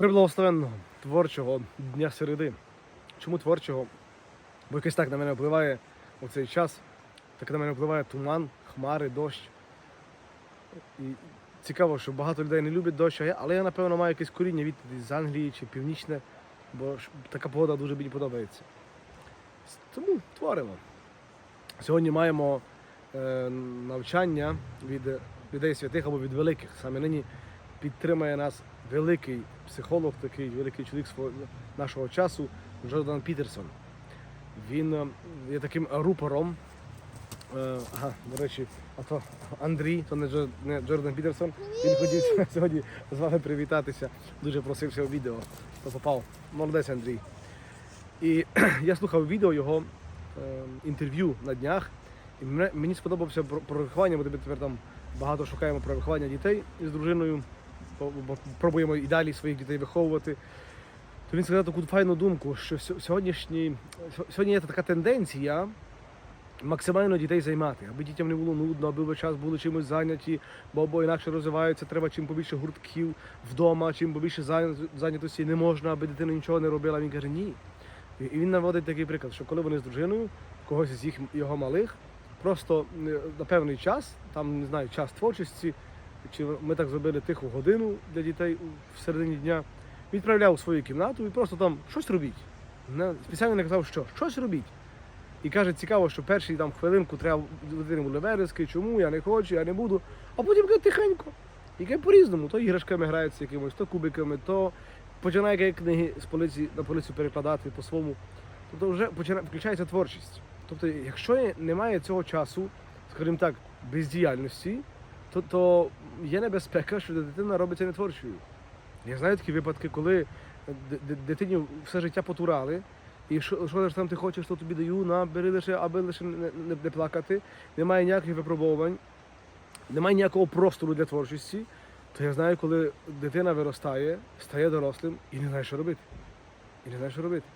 Приблагословенного творчого дня середи. Чому творчого? Бо якось так на мене впливає у цей час, так на мене впливає туман, хмари, дощ. І цікаво, що багато людей не люблять дощ, але я, напевно, маю якесь коріння від з Англії чи Північне, бо така погода дуже мені подобається. Тому творимо. Сьогодні маємо е, навчання від людей святих або від великих. Саме нині підтримає нас великий психолог, такий великий чоловік нашого часу Джордан Пітерсон. Він е, є таким рупором. Е, ага, до речі, а то Андрій, то не, Джо, не Джордан Пітерсон. Він хотів сьогодні з вами привітатися. Дуже просився у відео, то попав. Молодець Андрій. І я слухав відео його е, інтерв'ю на днях. І мені сподобався про, виховання, бо ми тепер там багато шукаємо про виховання дітей із дружиною, пробуємо і далі своїх дітей виховувати. То він сказав таку файну думку, що сьо- сьогоднішній, сьогодні є така тенденція максимально дітей займати, аби дітям не було нудно, аби весь час були чимось зайняті, бо, бо інакше розвиваються, треба чим побільше гуртків вдома, чим побільше зайня- зайнятості не можна, аби дитина нічого не робила. Він каже, ні. І і він наводить такий приклад, що коли вони з дружиною, когось з їх його малих, просто е, на певний час, там не знаю, час творчості, чи ми так зробили тиху годину для дітей в середині дня, відправляв у свою кімнату і просто там щось робіть. Спеціально не казав, що щось робіть. І каже, цікаво, що перші там хвилинку треба дитини були верески, чому я не хочу, я не буду. А потім каже, тихенько. Каже, по-різному, то іграшками граються якимось, то кубиками, то починає книги з полиці на полицю перекладати по-своєму. Тобто вже починає, включається творчість. Тобто, якщо немає цього часу, скажімо так, бездіяльності, то, то є небезпека, що дитина робиться не творчою. Я знаю такі випадки, коли д- дитині все життя потурали, і що, ж там ти хочеш, то тобі даю, на, бери лише, аби лише не, не, не плакати, немає ніяких випробовувань, немає ніякого простору для творчості, то я знаю, коли дитина виростає, стає дорослим і не знає, що робити. І не знає, що робити.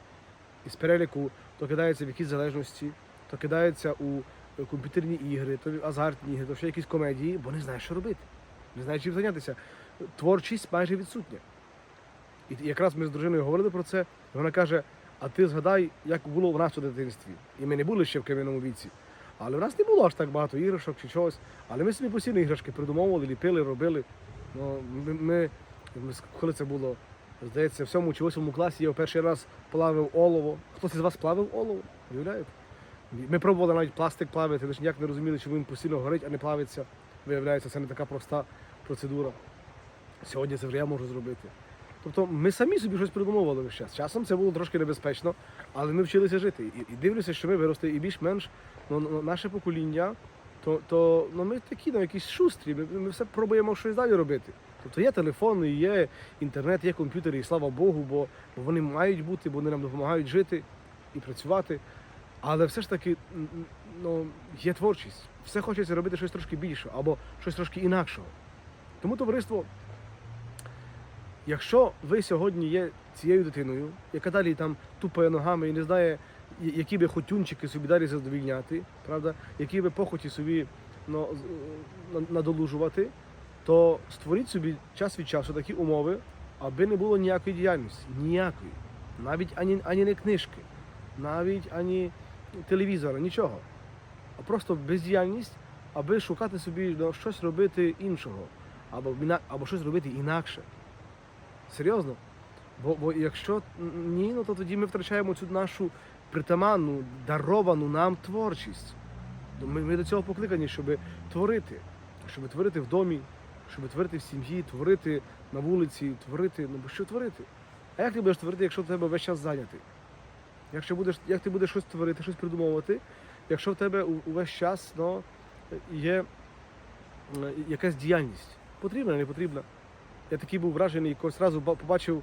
І з переліку то кидається в якісь залежності, то кидається у комп'ютерні ігри, то азартні ігри, то ще якісь комедії, бо не знає, що робити. Не знає, чим зайнятися. Творчість майже відсутня. І якраз ми з дружиною говорили про це, і вона каже: а ти згадай, як було в нас у дитинстві. І ми не були ще в кам'яному віці. Але в нас не було аж так багато іграшок чи чогось. Але ми собі постійно іграшки придумовували, ліпили, робили. Ну, ми, ми, коли це було, здається, в сьомому чи восьмому класі я в перший раз плавив олово. Хтось із вас плавив олово? Уявляєте? Ми пробували навіть пластик плавити, лише ніяк не розуміли, чому він постійно горить, а не плавиться. Виявляється, це не така проста процедура. Сьогодні це вже я можу зробити. Тобто ми самі собі щось придумовували весь час. Часом це було трошки небезпечно, але ми вчилися жити. І, і дивлюся, що ми виросли і більш-менш ну, ну, наше покоління, то, то ну, ми такі ну, якісь шустрі, ми, ми все пробуємо щось далі робити. Тобто є телефони, є інтернет, є комп'ютери, і слава Богу, бо, бо вони мають бути, бо вони нам допомагають жити і працювати. Але все ж таки ну, є творчість. Все хочеться робити щось трошки більше або щось трошки інакшого. Тому товариство, якщо ви сьогодні є цією дитиною, яка далі там тупає ногами і не знає, які би хотюнчики собі далі задовільняти, правда, які би похоті собі ну, надолужувати, то створіть собі час від часу такі умови, аби не було ніякої діяльності. Ніякої. Навіть ані, ані не книжки, навіть ані телевізора, нічого. А просто бездіяльність, аби шукати собі ну, щось робити іншого, або, або щось робити інакше. Серйозно? Бо, бо якщо ні, ну то тоді ми втрачаємо цю нашу притаманну, даровану нам творчість. Ну, Ми, ми до цього покликані, щоб творити, щоб творити в домі, щоб творити в сім'ї, творити на вулиці, творити. Ну бо що творити? А як ти будеш творити, якщо тебе весь час зайнятий? Якщо будеш, як ти будеш щось творити, щось придумовувати, якщо в тебе увесь час ну, є е, якась діяльність? Потрібна, не потрібна? Я такий був вражений, якось разу побачив,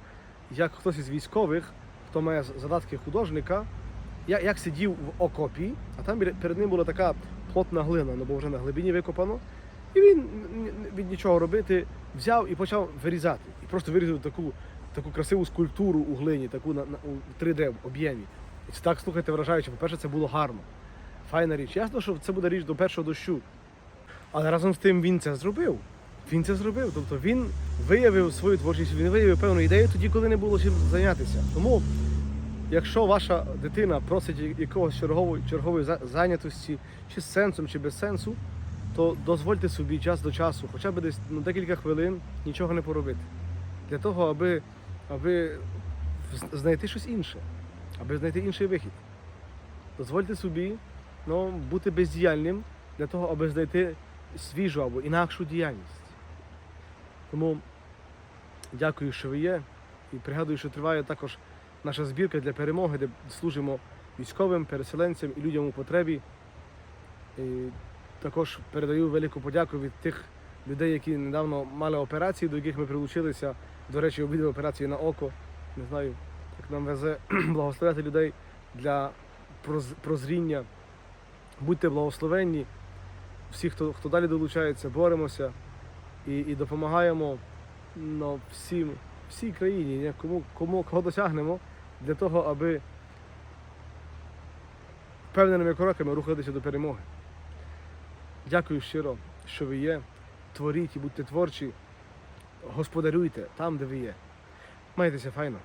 як хтось із військових, хто має задатки художника, я- як сидів в окопі, а там перед ним була така плотна глина, ну бо вже на глибині викопано. І він від нічого робити взяв і почав вирізати. І просто вирізав таку, таку красиву скульптуру у глині, таку на, на у 3D об'ємі. І це так слухайте, вражаюче. По-перше, це було гарно. Файна річ. Ясно, що це буде річ до першого дощу. Але разом з тим він це зробив. він це зробив. Тобто він виявив свою творчість, він виявив певну ідею тоді, коли не було чим зайнятися. Тому, якщо ваша дитина просить якогось чергової, чергової зайнятості, чи з сенсом, чи без сенсу, то дозвольте собі час до часу, хоча б десь ну, декілька хвилин нічого не поробити. Для того, аби, аби знайти щось інше, аби знайти інший вихід. Дозвольте собі ну, бути бездіяльним для того, аби знайти свіжу або інакшу діяльність. Тому дякую, що ви є. І пригадую, що триває також наша збірка для перемоги, де служимо військовим, переселенцям і людям у потребі. І також передаю велику подяку від тих людей, які недавно мали операції, до яких ми прилучилися. До речі, обидві операції на око. Не знаю, як нам везе благословляти людей для прозріння. Будьте благословенні. Всі, хто, хто далі долучається, боремося і, і допомагаємо ну, всім, всій країні, кому, кому кого досягнемо, для того, аби впевненими кроками рухатися до перемоги. Дякую щиро, що ви є. Творіть і будьте творчі. Господарюйте там, де ви є. Майтеся файно.